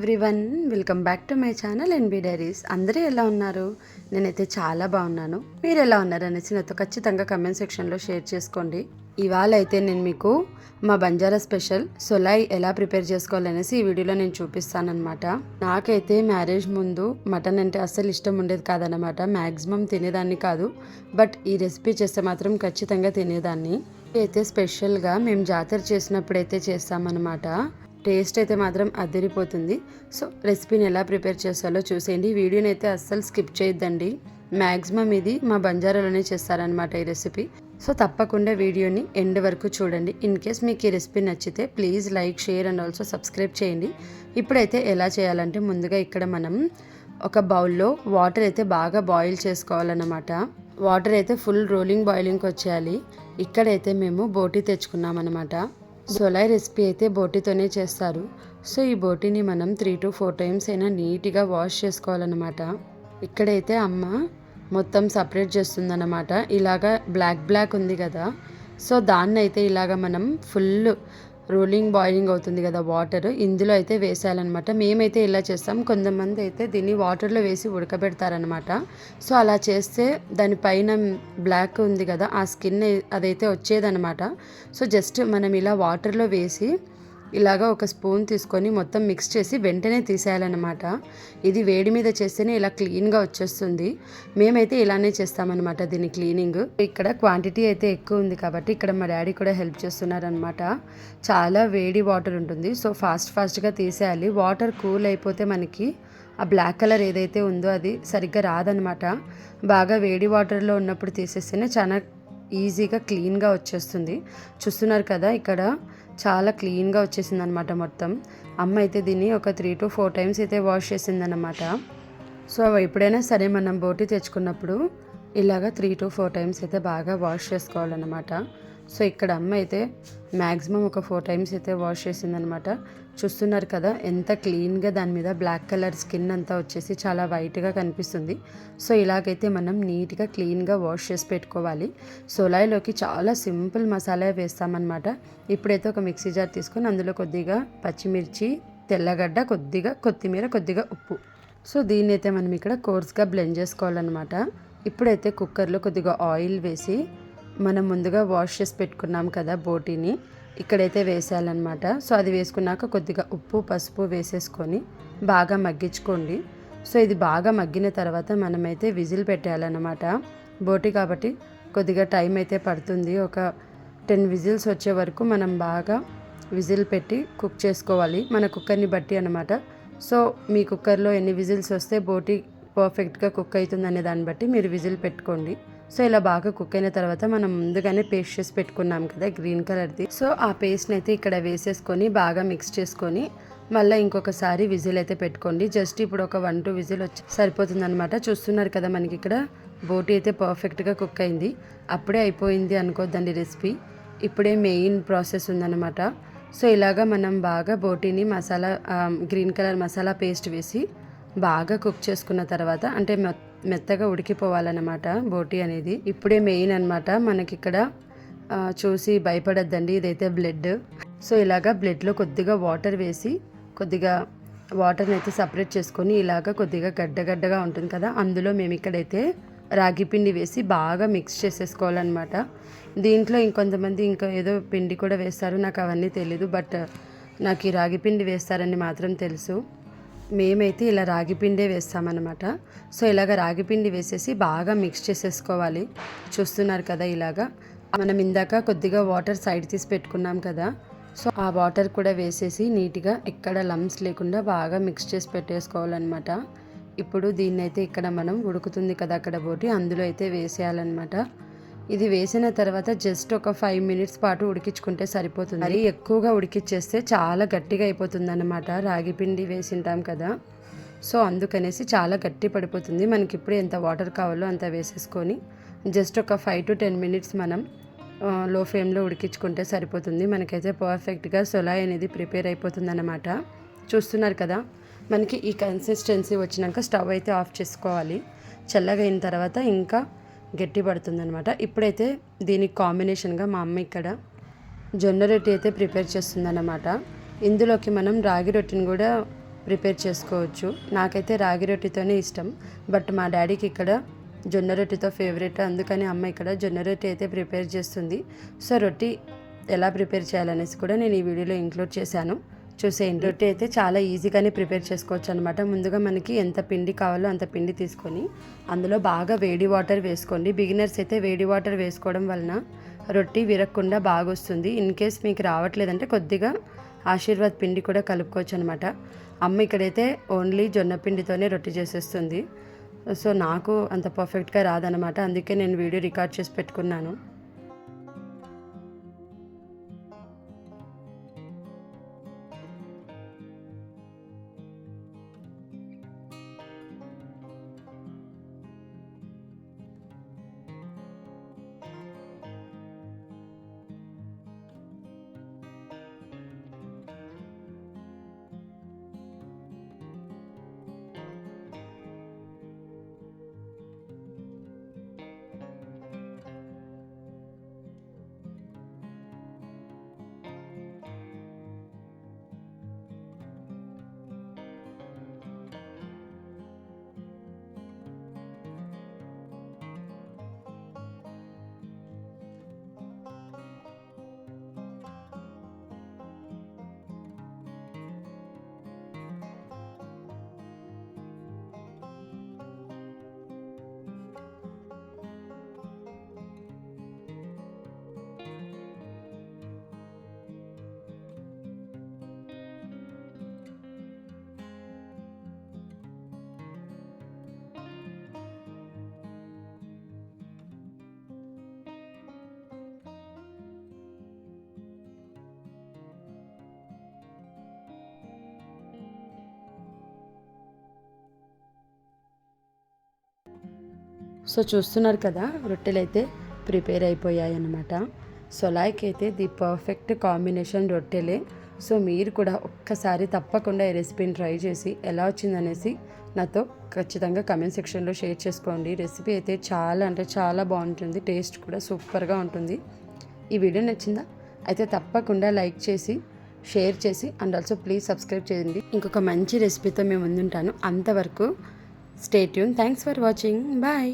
Everyone welcome back to my channel NB Diaries. అందరూ ఎలా ఉన్నారు? నేనైతే చాలా బాగున్నాను. మీరు ఎలా ఉన్నారు అనేసి నాతో ఖచ్చితంగా కమెంట్ సెక్షన్లో షేర్ చేసుకోండి. ఇవాళ అయితే నేను మీకు మా బంజారా స్పెషల్ సొలాయి ఎలా ప్రిపేర్ చేసుకోవాలనేసి ఈ వీడియోలో నేను చూపిస్తానమాట నాకైతే మ్యారేజ్ ముందు మటన్ అంటే అస్సలు ఇష్టం ఉండేది కాదనమాట మ్యాక్సిమం తినేదాన్ని కాదు. బట్ ఈ రెసిపీ చేస్తే మాత్రం ఖచ్చితంగా తినేదాన్ని. అయితే స్పెషల్గా మేము జాతర చేసినప్పుడు అయితే చేస్తామన్నమాట. టేస్ట్ అయితే మాత్రం అదిరిపోతుంది. సో రెసిపీని ఎలా ప్రిపేర్ చేస్తాలో చూసేయండి. వీడియోని అయితే అస్సలు స్కిప్ చేయొద్దండి. మ్యాక్సిమం ఇది మా బంజారాలోనే చేస్తారనమాట ఈ రెసిపీ. సో తప్పకుండా వీడియోని ఎండ్ వరకు చూడండి. ఇన్ కేస్ మీకు ఈ రెసిపీ నచ్చితే please like share and also subscribe చేయండి. ఇప్పుడైతే ఎలా చేయాలంటే ముందుగా ఇక్కడ మనం ఒక బౌల్లో వాటర్ అయితే బాగా బాయిల్ చేసుకోవాలన్నమాట. వాటర్ అయితే ఫుల్ రోలింగ్ బాయిలింగ్కి వచ్చేయాలి. ఇక్కడైతే మేము బోటి తెచ్చుకున్నాం అనమాట రెసిపీ అయితే బోటితోనే చేస్తారు. సో ఈ బోటిని మనం త్రీ టు ఫోర్ టైమ్స్ అయినా నీట్గా వాష్ చేసుకోవాలన్నమాట. ఇక్కడైతే అమ్మ మొత్తం సపరేట్ చేస్తుందన్నమాట. ఇలాగా బ్లాక్ బ్లాక్ ఉంది కదా. సో దాన్ని అయితే ఇలాగ మనం ఫుల్ రోలింగ్ బాయిలింగ్ అవుతుంది కదా వాటర్. ఇందులో అయితే వేసేయాలన్నమాట. మేమైతే ఇలా చేస్తాం. కొంతమంది అయితే దీన్ని వాటర్లో వేసి ఉడకబెడతారనమాట సో అలా చేస్తే దానిపైన బ్లాక్ ఉంది కదా ఆ స్కిన్ అదైతే వచ్చేదనమాట సో జస్ట్ మనం ఇలా వాటర్లో వేసి ఇలాగా ఒక స్పూన్ తీసుకొని మొత్తం మిక్స్ చేసి వెంటనే తీసేయాలన్నమాట. ఇది వేడి మీద చేస్తేనే ఇలా క్లీన్గా వచ్చేస్తుంది. మేమైతే ఇలానే చేస్తామన్నమాట దీని క్లీనింగ్. ఇక్కడ క్వాంటిటీ అయితే ఎక్కువ ఉంది కాబట్టి ఇక్కడ మా డాడీ కూడా హెల్ప్ చేస్తున్నారనమాట చాలా వేడి వాటర్ ఉంటుంది. సో ఫాస్ట్ ఫాస్ట్గా తీసేయాలి. వాటర్ కూల్ అయిపోతే మనకి ఆ బ్లాక్ కలర్ ఏదైతే ఉందో అది సరిగ్గా రాదనమాట బాగా వేడి వాటర్లో ఉన్నప్పుడు తీసేస్తేనే చాలా ఈజీగా క్లీన్గా వచ్చేస్తుంది. చూస్తున్నారు కదా ఇక్కడ చాలా క్లీన్గా వచ్చేసింది అనమాట మొత్తం. అమ్మ అయితే దీన్ని ఒక త్రీ టు ఫోర్ టైమ్స్ అయితే వాష్ చేసిందనమాట సో ఎప్పుడైనా సరే మనం బోటి తెచ్చుకున్నప్పుడు ఇలాగ త్రీ టు ఫోర్ టైమ్స్ అయితే బాగా వాష్ చేసుకోవాలన్నమాట. సో ఇక్కడ అమ్మ అయితే మ్యాక్సిమం ఒక ఫోర్ టైమ్స్ అయితే వాష్ చేసిందనమాట. చూస్తున్నారు కదా ఎంత క్లీన్గా దాని మీద బ్లాక్ కలర్ స్కిన్ అంతా వచ్చేసి చాలా వైట్గా కనిపిస్తుంది. సో ఇలాగైతే మనం నీట్గా క్లీన్గా వాష్ చేసి పెట్టుకోవాలి. సోలాయిలోకి చాలా సింపుల్ మసాలా వేస్తామన్నమాట. ఇప్పుడైతే ఒక మిక్సీ జార్ తీసుకొని అందులో కొద్దిగా పచ్చిమిర్చి తెల్లగడ్డ కొద్దిగా కొత్తిమీర కొద్దిగా ఉప్పు. సో దీన్ని అయితే మనం ఇక్కడ కోర్స్గా బ్లెండ్ చేసుకోవాలన్నమాట. ఇప్పుడైతే కుక్కర్లో కొద్దిగా ఆయిల్ వేసి మనం ముందుగా వాష్ చేసి పెట్టుకున్నాం కదా బోటీని ఇక్కడైతే వేసేయాలన్నమాట. సో అది వేసుకున్నాక కొద్దిగా ఉప్పు పసుపు వేసేసుకొని బాగా మగ్గించుకోండి. సో ఇది బాగా మగ్గిన తర్వాత మనమైతే విజిల్ పెట్టేయాలన్నమాట. బోటి కాబట్టి కొద్దిగా టైం అయితే పడుతుంది. ఒక టెన్ విజిల్స్ వచ్చే వరకు మనం బాగా విజిల్ పెట్టి కుక్ చేసుకోవాలి. మన కుక్కర్ని బట్టి అనమాట సో మీ కుక్కర్లో ఎన్ని విజిల్స్ వస్తే బోటి పర్ఫెక్ట్గా కుక్ అవుతుందనే దాన్ని బట్టి మీరు విజిల్ పెట్టుకోండి. సో ఇలా బాగా కుక్ అయిన తర్వాత మనం ముందుగానే పేస్ట్ చేసి పెట్టుకున్నాం కదా గ్రీన్ కలర్ది. సో ఆ పేస్ట్ని అయితే ఇక్కడ వేసేసుకొని బాగా మిక్స్ చేసుకొని మళ్ళీ ఇంకొకసారి విజిల్ అయితే పెట్టుకోండి. జస్ట్ ఇప్పుడు ఒక వన్ టూ విజిల్ వచ్చి సరిపోతుందనమాట చూస్తున్నారు కదా మనకి ఇక్కడ బోటి అయితే పర్ఫెక్ట్గా కుక్ అయింది. అప్పుడే అయిపోయింది అనుకోద్దండి రెసిపీ. ఇప్పుడే మెయిన్ ప్రాసెస్ ఉందన్నమాట. సో ఇలాగా మనం బాగా బోటీని masala green colour masala paste వేసి బాగా కుక్ చేసుకున్న తర్వాత అంటే మెత్తగా ఉడికిపోవాలన్నమాట బోటి అనేది. ఇప్పుడే మెయిన్ అనమాట మనకి ఇక్కడ చూసి భయపడద్దండి. ఇదైతే బ్లడ్. సో ఇలాగా బ్లడ్లో కొద్దిగా వాటర్ వేసి కొద్దిగా వాటర్ని అయితే సపరేట్ చేసుకొని ఇలాగ కొద్దిగా గడ్డగడ్డగా ఉంటుంది కదా అందులో మేము ఇక్కడైతే రాగి పిండి వేసి బాగా మిక్స్ చేసేసుకోవాలన్నమాట. దీంట్లో ఇంకొంతమంది ఇంకా ఏదో పిండి కూడా వేస్తారు. నాకు అవన్నీ తెలీదు బట్ నాకు ఈ రాగి పిండి వేస్తారని మాత్రం తెలుసు. మేమైతే ఇలా రాగి పిండే వేస్తామన్నమాట. సో ఇలాగ రాగి పిండి వేసేసి బాగా మిక్స్ చేసేసుకోవాలి. చూస్తున్నారు కదా ఇలాగా. మనం ఇందాక కొద్దిగా వాటర్ సైడ్ తీసి పెట్టుకున్నాం కదా. సో ఆ వాటర్ కూడా వేసేసి నీట్గా ఎక్కడ లమ్స్ లేకుండా బాగా మిక్స్ చేసి పెట్టేసుకోవాలన్నమాట. ఇప్పుడు దీన్ని అయితే ఇక్కడ మనం ఉడుకుతుంది కదా అక్కడ పోటీ అందులో అయితే వేసేయాలన్నమాట. ఇది వేసిన తర్వాత జస్ట్ ఒక ఫైవ్ మినిట్స్ పాటు ఉడికించుకుంటే సరిపోతుంది. మరి ఎక్కువగా ఉడికిచ్చేస్తే చాలా గట్టిగా అయిపోతుంది అనమాట రాగి పిండి వేసింటాం కదా. సో అందుకనేసి చాలా గట్టి పడిపోతుంది. మనకి ఇప్పుడు ఎంత వాటర్ కావాలో అంత వేసేసుకొని జస్ట్ ఒక ఫైవ్ టు టెన్ మినిట్స్ మనం లో ఫ్లేమ్లో ఉడికించుకుంటే సరిపోతుంది. మనకైతే పర్ఫెక్ట్గా సొలాయ్ అనేది ప్రిపేర్ అయిపోతుంది అనమాట చూస్తున్నారు కదా మనకి ఈ కన్సిస్టెన్సీ వచ్చినాక స్టవ్ అయితే ఆఫ్ చేసుకోవాలి. చల్లగా అయిన తర్వాత ఇంకా గట్టి పడుతుందనమాట ఇప్పుడైతే దీనికి కాంబినేషన్గా మా అమ్మ ఇక్కడ జొన్న రొట్టె అయితే ప్రిపేర్ చేస్తుందన్నమాట. ఇందులోకి మనం రాగి రొట్టెని కూడా ప్రిపేర్ చేసుకోవచ్చు. నాకైతే రాగి రొట్టెతోనే ఇష్టం. బట్ మా డాడీకి ఇక్కడ జొన్న రొట్టెతో ఫేవరెట్. అందుకని అమ్మ ఇక్కడ జొన్న రొట్టె అయితే ప్రిపేర్ చేస్తుంది. సో రొట్టి ఎలా ప్రిపేర్ చేయాలనేసి కూడా నేను ఈ వీడియోలో ఇంక్లూడ్ చేశాను. చూసేయండి రొట్టె అయితే చాలా ఈజీగానే ప్రిపేర్ చేసుకోవచ్చు అనమాట ముందుగా మనకి ఎంత పిండి కావాలో అంత పిండి తీసుకొని అందులో బాగా వేడి వాటర్ వేసుకోండి. బిగినర్స్ అయితే వేడి వాటర్ వేసుకోవడం వలన రొట్టి విరగకుండా బాగా వస్తుంది ఇన్ కేస్ మీకు రావట్లేదంటే కొద్దిగా ఆశీర్వాద్ పిండి కూడా కలుపుకోవచ్చు అనమాట అమ్మ ఇక్కడైతే ఓన్లీ జొన్న పిండితోనే రొట్టె చేసేస్తుంది. సో నాకు అంత పర్ఫెక్ట్గా రాదనమాట అందుకే నేను వీడియో రికార్డ్ చేసి పెట్టుకున్నాను. సో చూస్తున్నారు కదా రొట్టెలు అయితే ప్రిపేర్ అయిపోయాయి అన్నమాట సొలాయికి అయితే ది పర్ఫెక్ట్ కాంబినేషన్ రొట్టెలే. సో మీరు కూడా ఒక్కసారి తప్పకుండా ఈ రెసిపీని ట్రై చేసి ఎలా వచ్చిందనేసి నాతో ఖచ్చితంగా కమెంట్ సెక్షన్లో షేర్ చేసుకోండి. రెసిపీ అయితే చాలా అంటే చాలా బాగుంటుంది టేస్ట్ కూడా సూపర్గా ఉంటుంది. ఈ వీడియో నచ్చిందా? అయితే తప్పకుండా లైక్ చేసి షేర్ చేసి అండ్ ఆల్సో ప్లీజ్ సబ్స్క్రైబ్ చేయండి. ఇంకొక మంచి రెసిపీతో మేము ముందుంటాను. అంతవరకు stay tuned thanks for watching. Bye.